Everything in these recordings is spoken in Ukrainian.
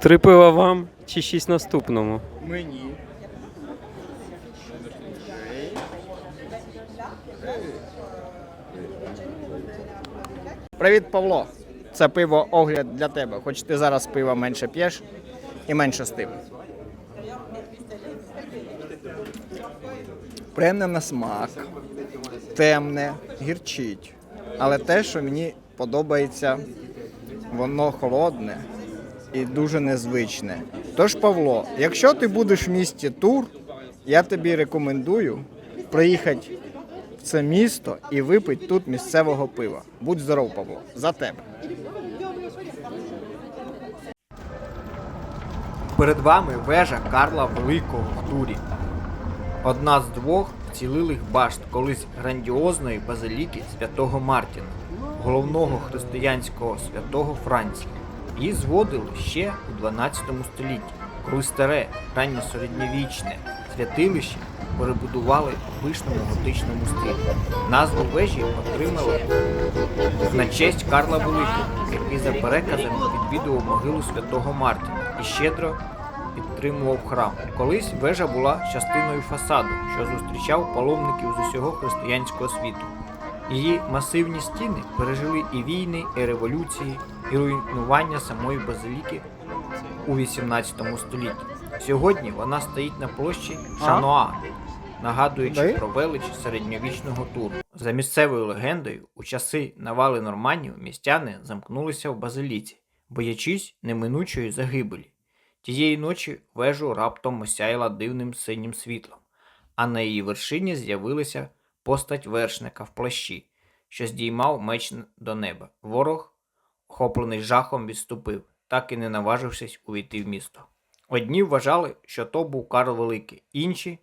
Три пива вам чи шість наступному? Мені. Привіт, Павло. Це пиво огляд для тебе. Хоч ти зараз пива менше п'єш і менше стив. Приємне на смак, темне, гірчить. Але те, що мені подобається, воно холодне і дуже незвичне. Тож, Павло, якщо ти будеш в місті Тур, я тобі рекомендую приїхати в це місто і випити тут місцевого пива. Будь здоров, Павло, за тебе. Перед вами вежа Карла Великого в Турі. Одна з двох вцілілих башт колись грандіозної базиліки святого Мартіна, головного християнського святого Франції. Її зводили ще у 12 столітті, коли старе, ранньосередньовічне святилище перебудували в пишному готичному стилі. Назву вежі отримали на честь Карла Великого, який за переказами відвідував могилу святого Мартіна і щедро підтримував храм. Колись вежа була частиною фасаду, що зустрічав паломників з усього християнського світу. Її масивні стіни пережили і війни, і революції, і руйнування самої базиліки у 18 столітті. Сьогодні вона стоїть на площі Шануа, нагадуючи про велич середньовічного туру. За місцевою легендою, у часи навали норманів містяни замкнулися в базиліці, боячись неминучої загибелі. Тієї ночі вежу раптом осяяла дивним синім світлом, а на її вершині з'явилася постать вершника в плащі, що здіймав меч до неба. Ворог, охоплений жахом, відступив, так і не наважившись увійти в місто. Одні вважали, що то був Карл Великий, інші,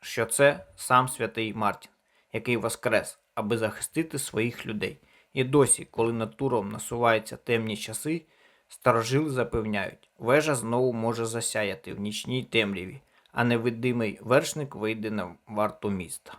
що це сам святий Мартін, який воскрес, аби захистити своїх людей. І досі, коли над туром насуваються темні часи, старожили запевняють, вежа знову може засяяти в нічній темряві, а невидимий вершник вийде на варту міста.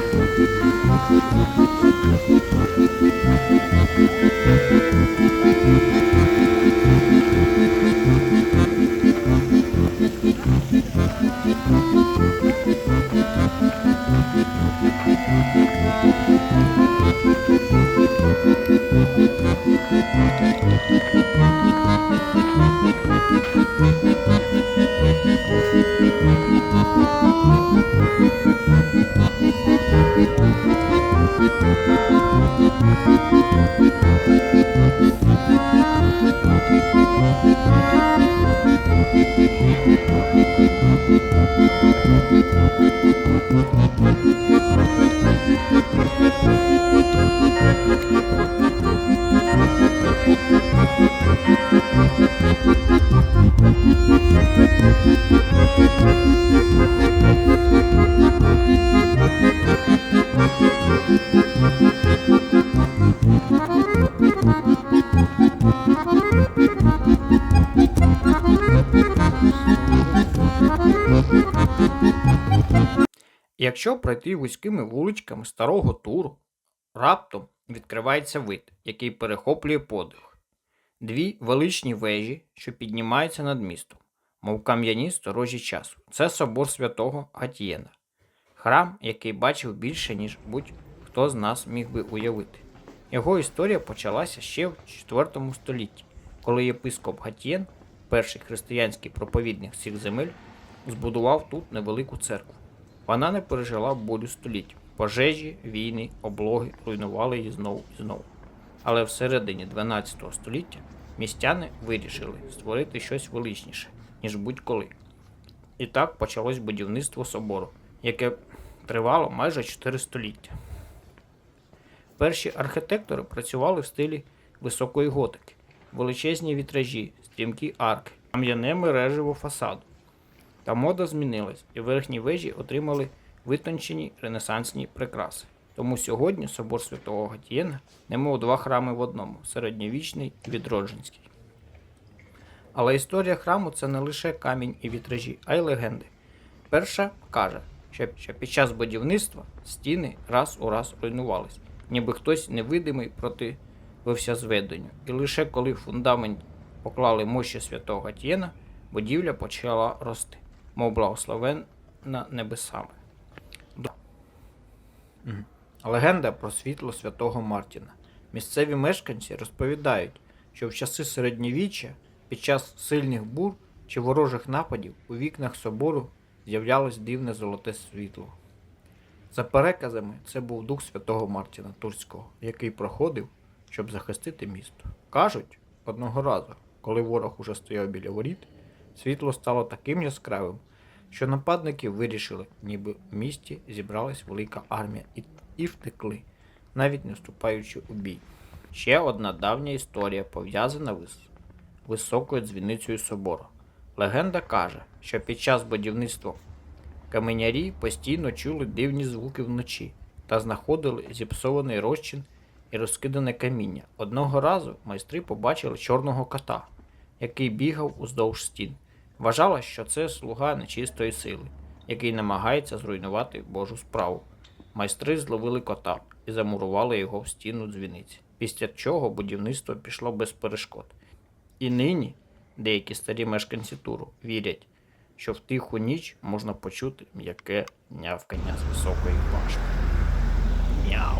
Якщо пройти вузькими вуличками старого туру, раптом відкривається вид, який перехоплює подих. Дві величні вежі, що піднімаються над містом, мов кам'яні сторожі часу. Це собор святого Гатієна, храм, який бачив більше, ніж будь-хто з нас міг би уявити. Його історія почалася ще в IV столітті, коли єпископ Гатієн, перший християнський проповідник всіх земель, збудував тут невелику церкву. Вона не пережила болю століть. Пожежі, війни, облоги руйнували її знову і знову. Але всередині 12 століття містяни вирішили створити щось величніше, ніж будь-коли. І так почалось будівництво собору, яке тривало майже 4 століття. Перші архітектори працювали в стилі високої готики, величезні вітражі, стрімкі арки, кам'яне мережево фасаду. Та мода змінилась, і верхні вежі отримали витончені ренесансні прикраси. Тому сьогодні собор святого Гатієна немов два храми в одному середньовічний і відродженський. Але історія храму це не лише камінь і вітражі, а й легенди. Перша каже, що, під час будівництва стіни раз у раз руйнувались, ніби хтось невидимий противився зведенню. І лише коли фундамент поклали мощі святого Гатієна, будівля почала рости, мов благословенна небесами. Легенда про світло святого Мартіна. Місцеві мешканці розповідають, що в часи середньовіччя під час сильних бур чи ворожих нападів у вікнах собору з'являлось дивне золоте світло. За переказами, це був дух святого Мартіна Турського, який проходив, щоб захистити місто. Кажуть, одного разу, коли ворог уже стояв біля воріт, світло стало таким яскравим, що нападники вирішили, ніби в місті зібралась велика армія і, і втекли, навіть не вступаючи у бій. Ще одна давня історія пов'язана з високою дзвіницею собору. Легенда каже, що під час будівництва каменярі постійно чули дивні звуки вночі та знаходили зіпсований розчин і розкидане каміння. Одного разу майстри побачили чорного кота, який бігав уздовж стін. Вважалось, що це слуга нечистої сили, який намагається зруйнувати Божу справу. Майстри зловили кота і замурували його в стіну дзвіниці, після чого будівництво пішло без перешкод. І нині деякі старі мешканці туру вірять, що в тиху ніч можна почути м'яке нявкання з високої башти. Мяу,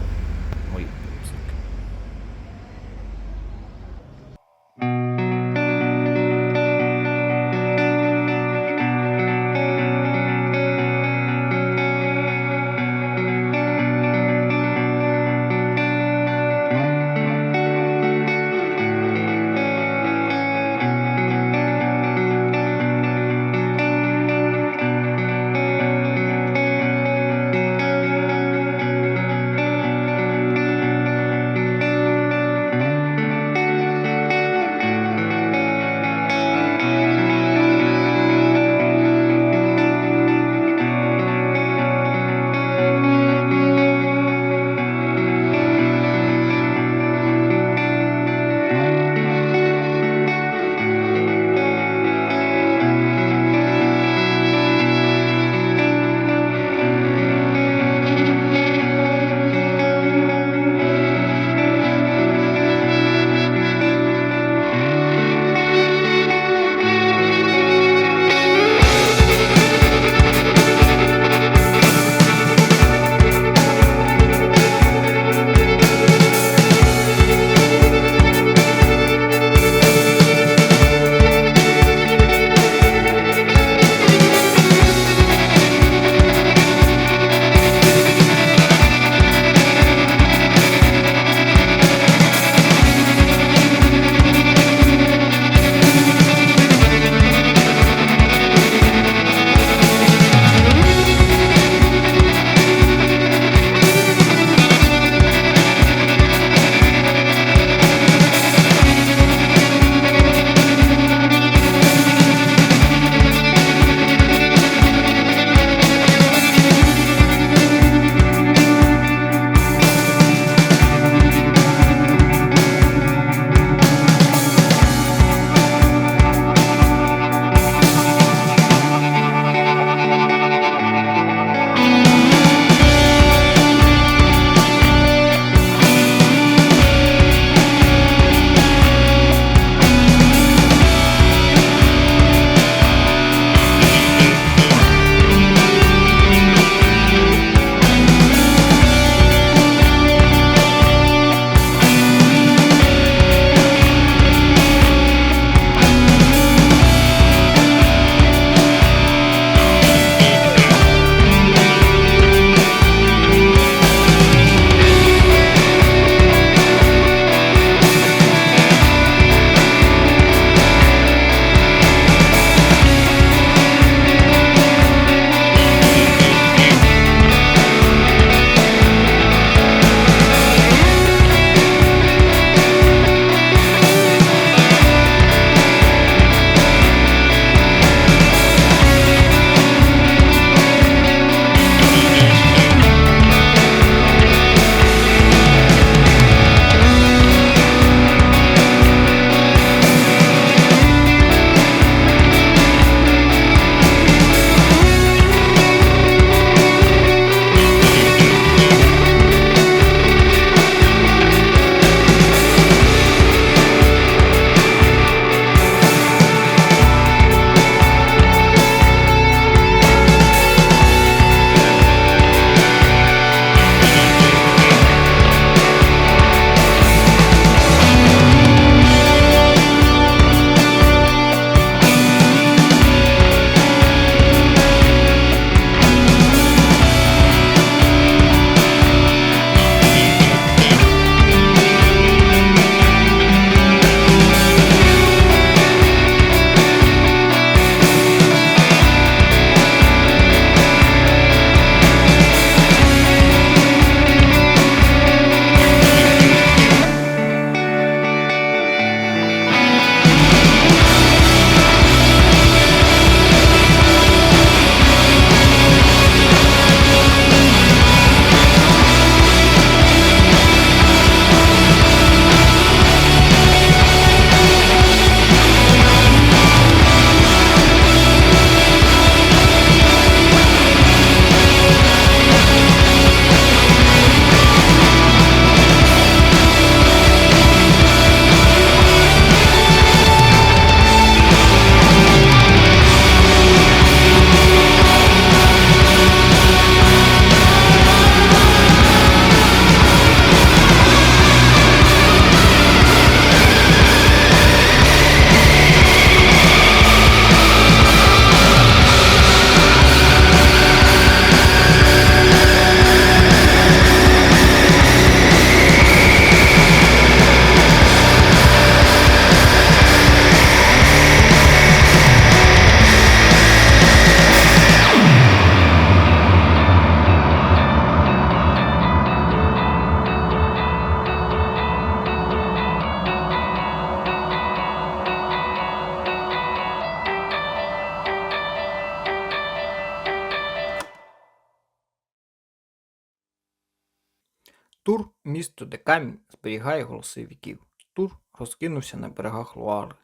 місто, де камінь зберігає голоси віків. Тур розкинувся на берегах Луари,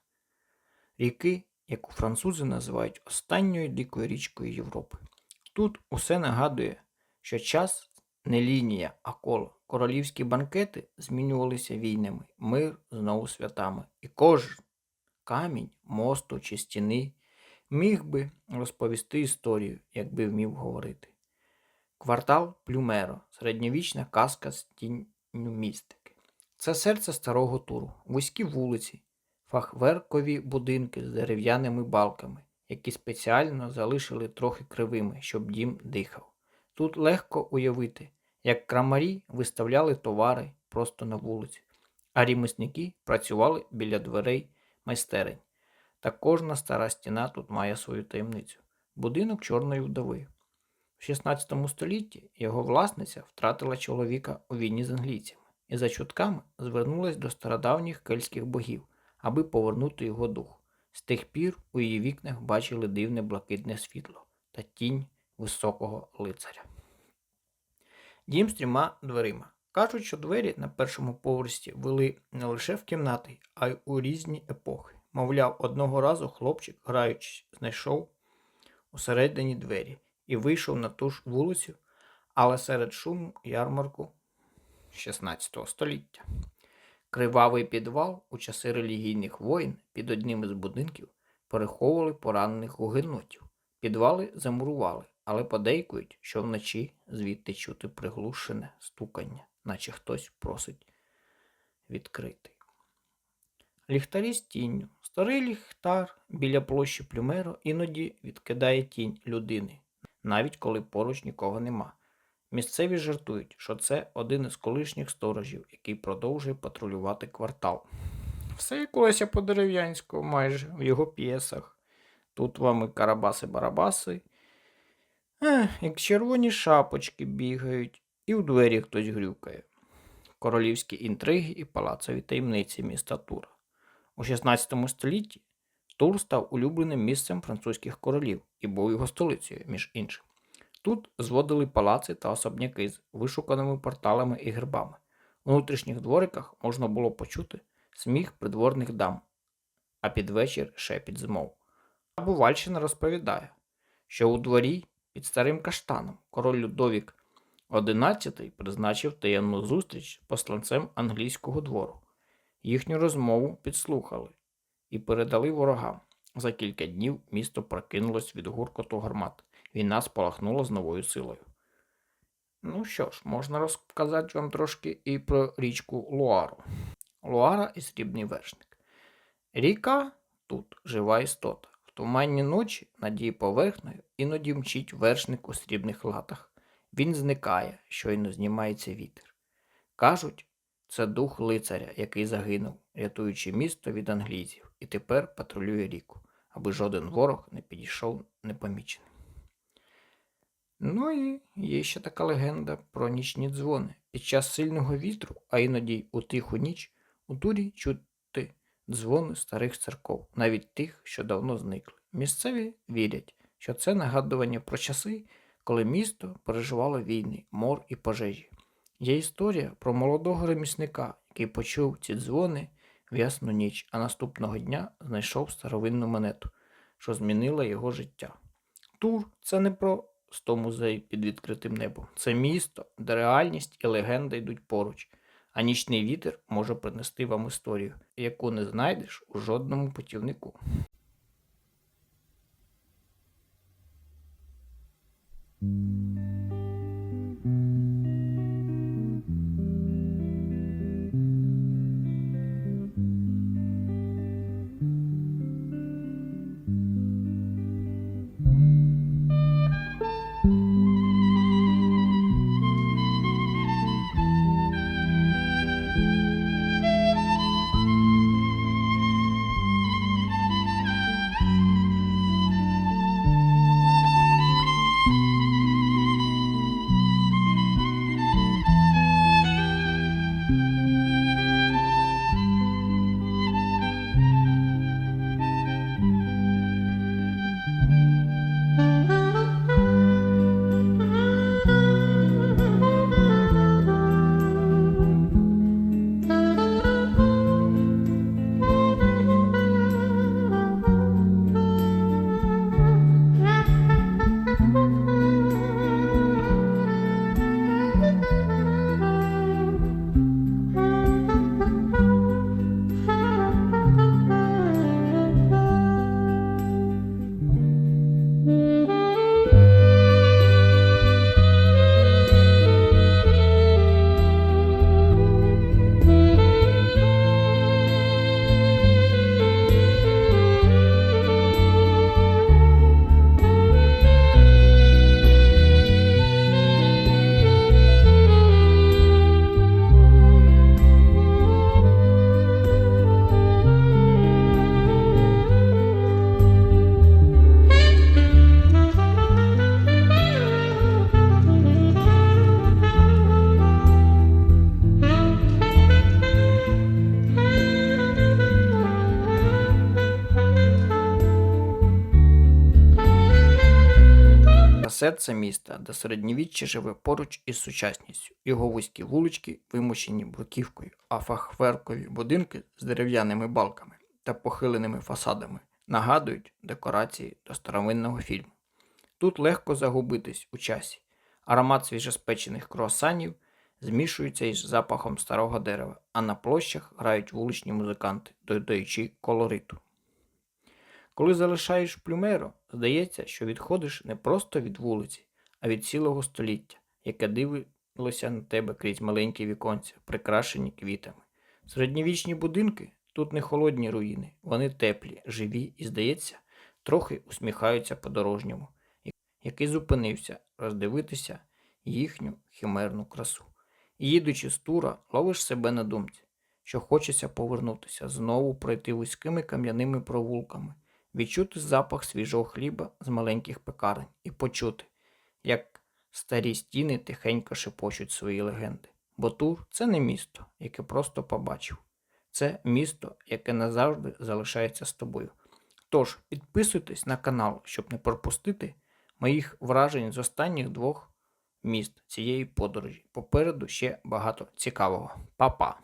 ріки, яку французи називають останньою дикою річкою Європи. Тут усе нагадує, що час не лінія, а коло. Королівські банкети змінювалися війнами, мир знову святами. І кожен камінь, мосту чи стіни міг би розповісти історію, якби вмів говорити. Квартал Плюмеро середньовічна казка з тінню містики. Це серце старого туру, вузькі вулиці, фахверкові будинки з дерев'яними балками, які спеціально залишили трохи кривими, щоб дім дихав. Тут легко уявити, як крамарі виставляли товари просто на вулиці, а ремісники працювали біля дверей майстерень. Та кожна стара стіна тут має свою таємницю. Будинок чорної вдови. В 16 столітті його власниця втратила чоловіка у війні з англійцями і за чутками звернулась до стародавніх кельтських богів, аби повернути його дух. З тих пір у її вікнах бачили дивне блакитне світло та тінь високого лицаря. Дім з трьома дверима. Кажуть, що двері на першому поверсі вели не лише в кімнати, а й у різні епохи. Мовляв, одного разу хлопчик, граючись, знайшов усередині двері і вийшов на ту ж вулицю, але серед шуму ярмарку 16 століття. Кривавий підвал у часи релігійних воїн під одним із будинків переховували поранених гугенотів. Підвали замурували, але подейкують, що вночі звідти чути приглушене стукання, наче хтось просить відкрити. Ліхтарі з тінню. Старий ліхтар біля площі Плюмеро іноді відкидає тінь людини, навіть коли поруч нікого нема. Місцеві жартують, що це один із колишніх сторожів, який продовжує патрулювати квартал. Все як у по-дерев'янську, майже в його п'єсах. Тут вам і карабаси-барабаси, як червоні шапочки бігають, і в двері хтось грюкає. Королівські інтриги і палацові таємниці міста Тура. У 16 столітті Тур став улюбленим місцем французьких королів і був його столицею, між іншим. Тут зводили палаци та особняки з вишуканими порталами і гербами. У внутрішніх двориках можна було почути сміх придворних дам, а під вечір шепіт змов. А Бувальщина розповідає, що у дворі під старим каштаном король Людовік XI призначив таємну зустріч посланцем англійського двору. Їхню розмову підслухали і передали ворогам. За кілька днів місто прокинулось від гуркоту гармат. Війна спалахнула з новою силою. Ну що ж, можна розказати вам трошки і про річку Луару. Луара і срібний вершник. Ріка тут жива істота. В туманні ночі над поверхнею іноді мчить вершник у срібних латах. Він зникає, щойно знімається вітер. Кажуть, це дух лицаря, який загинув, рятуючи місто від англійців, і тепер патрулює ріку, аби жоден ворог не підійшов непоміченим. Ну і є ще така легенда про нічні дзвони. Під час сильного вітру, а іноді у тиху ніч, у турі чути дзвони старих церков, навіть тих, що давно зникли. Місцеві вірять, що це нагадування про часи, коли місто переживало війни, мор і пожежі. Є історія про молодого ремісника, який почув ці дзвони в ясну ніч, а наступного дня знайшов старовинну монету, що змінила його життя. Тур це не просто музей під відкритим небом, це місто, де реальність і легенда йдуть поруч, а нічний вітер може принести вам історію, яку не знайдеш у жодному путівнику. Mm. Серце міста, де середньовіччя живе поруч із сучасністю. Його вузькі вулички вимощені бруківкою, а фахверкові будинки з дерев'яними балками та похиленими фасадами нагадують декорації до старовинного фільму. Тут легко загубитись у часі. Аромат свіжоспечених круасанів змішується із запахом старого дерева, а на площах грають вуличні музиканти, додаючи колориту. Коли залишаєш плюмеро, здається, що відходиш не просто від вулиці, а від цілого століття, яке дивилося на тебе крізь маленькі віконця, прикрашені квітами. Середньовічні будинки тут не холодні руїни, вони теплі, живі і, здається, трохи усміхаються подорожньому, який зупинився роздивитися їхню химерну красу. Їдучи з тура, ловиш себе на думці, що хочеться повернутися, знову пройти вузькими кам'яними провулками, відчути запах свіжого хліба з маленьких пекарень і почути, як старі стіни тихенько шепочуть свої легенди. Бо тур це не місто, яке просто побачив. Це місто, яке назавжди залишається з тобою. Тож підписуйтесь на канал, щоб не пропустити моїх вражень з останніх двох міст цієї подорожі. Попереду ще багато цікавого. Па-па!